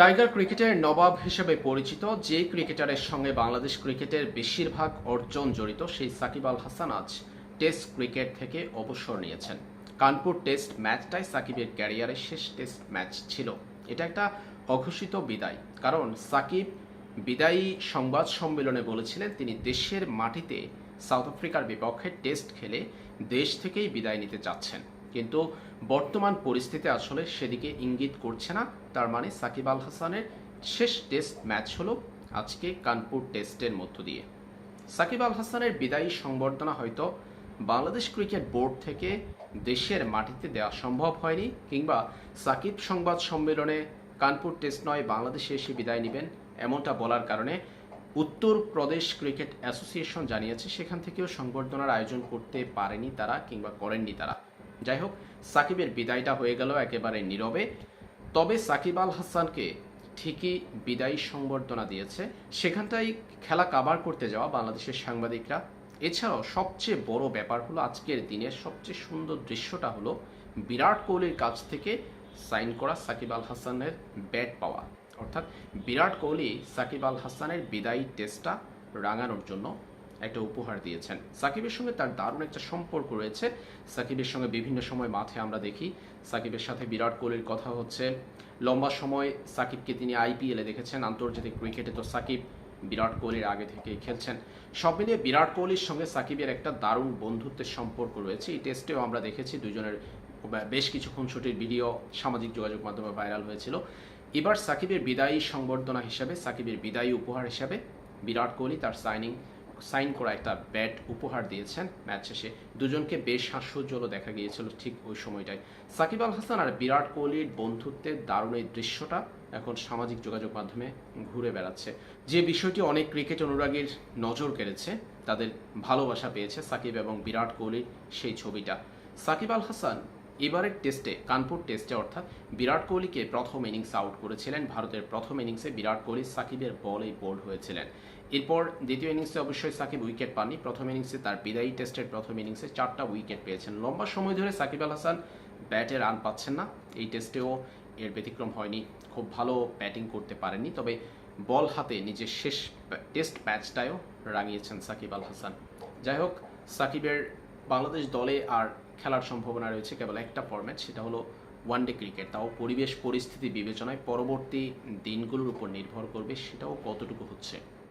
Tiger ক্রিকেটের নবাব হিসেবে পরিচিত, যে ক্রিকেটারের সঙ্গে বাংলাদেশ ক্রিকেটের বেশিরভাগ অর্জন জড়িত, সেই সাকিব আল হাসান আজ টেস্ট ক্রিকেট থেকে অবসর নিয়েছেন। কানপুর টেস্ট ম্যাচটাই সাকিবের ক্যারিয়ারের শেষ টেস্ট ম্যাচ ছিল। এটা একটা অঘোষিত বিদায়। কারণ সাকিব বিদায়ী সংবাদ সম্মেলনে বলেছিলেন, তিনি দেশের মাটিতে সাউথ আফ্রিকার বিপক্ষে টেস্ট খেলে দেশ থেকেই বিদায় নিতে চাচ্ছেন। কিন্তু বর্তমান পরিস্থিতি আসলে সেদিকে ইঙ্গিত করছে না। তার মানে সাকিব আল হাসানের শেষ টেস্ট ম্যাচ হলো আজকে কানপুর টেস্টের মধ্য দিয়ে। সাকিব আল হাসানের বিদায়ী সংবর্ধনা হয়তো বাংলাদেশ ক্রিকেট বোর্ড থেকে দেশের মাটিতে দেওয়া সম্ভব হয়নি, কিংবা সাকিব সংবাদ সম্মেলনে কানপুর টেস্ট নয়, বাংলাদেশে এসে বিদায় নেবেন এমনটা বলার কারণে উত্তর প্রদেশ ক্রিকেট অ্যাসোসিয়েশন জানিয়েছে, সেখান থেকেও সংবর্ধনার আয়োজন করতে পারেনি তারা কিংবা করেননি তারা। যাই হোক সাকিবের বিদায়টা হয়ে গেল একেবারে নীরবে। তবে সাকিব আল হাসানকে ঠিকই বিদায়ী সংবর্ধনা দিয়েছে। সেখানটাই খেলা কাবার করতে যাওয়া বাংলাদেশের সাংবাদিকরা। এছাড়াও সবচেয়ে বড় ব্যাপার হলো আজকের দিনের সবচেয়ে সুন্দর দৃশ্যটা হলো বিরাট কোহলির কাছ থেকে সাইন করা সাকিব আল হাসানের ব্যাট পাওয়া। অর্থাৎ বিরাট কোহলি সাকিব আল হাসানের বিদায়ী টেস্টটা রাঙানোর জন্য একটা উপহার দিয়েছেন। সাকিবের সঙ্গে তার দারুণ একটা সম্পর্ক রয়েছে। সাকিবের সঙ্গে বিভিন্ন সময় মাঠে আমরা দেখি। সাকিবের সাথে বিরাট কোহলির কথা হচ্ছে। লম্বা সময় সাকিবকে তিনি আইপিএলে দেখেছেন। আন্তর্জাতিক ক্রিকেটে তো সাকিব বিরাট কোহলির আগে থেকে খেলছেন। সব মিলিয়ে বিরাট কোহলির সঙ্গে সাকিবের একটা দারুণ বন্ধুত্বের সম্পর্ক রয়েছে। এই টেস্টেও আমরা দেখেছি দুজনের বেশ কিছু খুনসুটির ভিডিও, সামাজিক যোগাযোগ মাধ্যমে ভাইরাল হয়েছিল। এবার সাকিবের বিদায়ী সংবর্ধনা হিসাবে, সাকিবের বিদায়ী উপহার হিসাবে বিরাট কোহলি তার সাইনিং সাইন করা একটা ব্যাট উপহার দিয়েছেন ম্যাচ শেষে। দুজনকে বেশ হাস্যোজ্জ্বল দেখা গিয়েছিল ঠিক ওই সময়টায়। সাকিব আল হাসান আর বিরাট কোহলির বন্ধুত্বের দারুণ এই দৃশ্যটা এখন সামাজিক যোগাযোগ মাধ্যমে ঘুরে বেড়াচ্ছে। যে বিষয়টি অনেক ক্রিকেট অনুরাগীর নজর কেড়েছে, তাদের ভালোবাসা পেয়েছে সাকিব এবং বিরাট কোহলির সেই ছবিটা। সাকিব আল হাসান এবারের টেস্টে কানপুর টেস্টে অর্থাৎ বিরাট কোহলিকে প্রথম ইনিংস আউট করেছিলেন। ভারতের প্রথম ইনিংসে বিরাট কোহলি সাকিবের বলেই বোল্ড হয়েছিলেন। এরপর দ্বিতীয় ইনিংসে অবশ্যই সাকিব উইকেট পাননি। প্রথম ইনিংসে তার বিদায়ী টেস্টের প্রথম ইনিংসে চারটা উইকেট পেয়েছেন। লম্বা সময় ধরে সাকিব আল হাসান ব্যাটে রান পাচ্ছেন না। এই টেস্টেও এর ব্যতিক্রম হয়নি। খুব ভালো ব্যাটিং করতে পারেননি। তবে বল হাতে নিজের শেষ টেস্ট ম্যাচটায়ও রাঙিয়েছেন সাকিব আল হাসান। যাই হোক, সাকিবের বাংলাদেশ দলে আর খেলার সম্ভাবনা রয়েছে কেবল একটা ফর্ম্যাট সেটা হলো ওয়ানডে ক্রিকেট তাও পরিবেশ, পরিস্থিতি বিবেচনায় পরবর্তী দিনগুলোর উপর নির্ভর করবে সেটাও কতটুকু হচ্ছে।